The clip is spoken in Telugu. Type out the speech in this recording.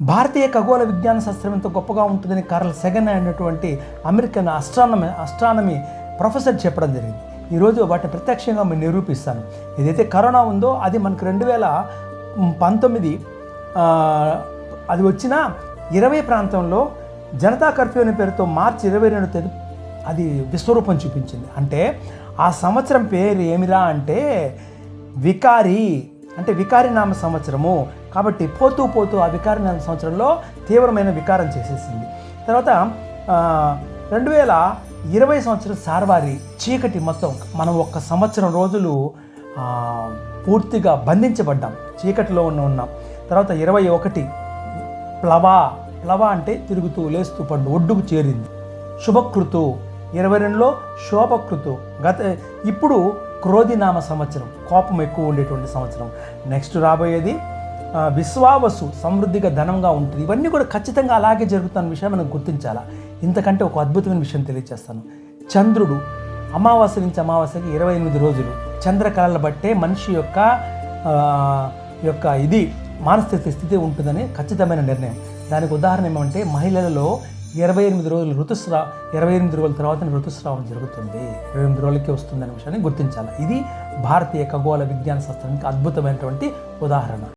భారతీయ ఖగోళ విజ్ఞాన శాస్త్రం ఎంత గొప్పగా ఉంటుందని కార్ల్ సెగన్ అనేటువంటి అమెరికన్ అస్ట్రానమీ అస్ట్రానమీ ప్రొఫెసర్ చెప్పడం జరిగింది. ఈరోజు వాటిని ప్రత్యక్షంగా మేము నిరూపిస్తాను. ఏదైతే కరోనా ఉందో అది మనకు రెండు వేల పంతొమ్మిది అది వచ్చిన ఇరవై ప్రాంతంలో జనతా కర్ఫ్యూ అనే పేరుతో మార్చి ఇరవై రెండు తేదీ అది విశ్వరూపం చూపించింది. అంటే ఆ సంవత్సరం పేరు ఏమిరా అంటే వికారి. అంటే వికారినామ సంవత్సరము. కాబట్టి పోతూ పోతూ ఆ వికారినామ సంవత్సరంలో తీవ్రమైన వికారం చేసేసింది. తర్వాత రెండు వేల ఇరవై సంవత్సరం సార్వారి చీకటి మొత్తం మనం ఒక్క సంవత్సరం రోజులు పూర్తిగా బంధించబడ్డాం. చీకటిలో ఉన్న ఉన్నాం. తర్వాత ఇరవై ఒకటి ప్లవ ప్లవ అంటే తిరుగుతూ లేస్తూ పండు ఒడ్డుకు చేరింది. శుభకృతు ఇరవై రెండులో శోభకృతు. గత ఇప్పుడు క్రోధినామ సంవత్సరం కోపం ఎక్కువ ఉండేటువంటి సంవత్సరం. నెక్స్ట్ రాబోయేది విశ్వావసు సమృద్ధిగా ధనంగా ఉంటుంది. ఇవన్నీ కూడా ఖచ్చితంగా అలాగే జరుగుతున్న విషయం మనం గుర్తించాలా? ఇంతకంటే ఒక అద్భుతమైన విషయం తెలియజేస్తాను చంద్రుడు అమావాస్య నుంచి అమావాస్యకి ఇరవై ఎనిమిది రోజులు. చంద్రకళలు బట్టే మనిషి యొక్క యొక్క ఇది మానసిక స్థితి ఉంటుందని ఖచ్చితమైన నిర్ణయం. దానికి ఉదాహరణ ఏమంటే మహిళలలో ఇరవై ఎనిమిది రోజులు ఋతుస్రా ఇరవై ఎనిమిది రోజుల తర్వాత ఋతుస్రావం జరుగుతుంది. ఇరవై ఎనిమిది రోజులకే వస్తుందనే విషయాన్ని గుర్తించాలి. ఇది భారతీయ ఖగోళ విజ్ఞాన శాస్త్రానికి అద్భుతమైనటువంటి ఉదాహరణ.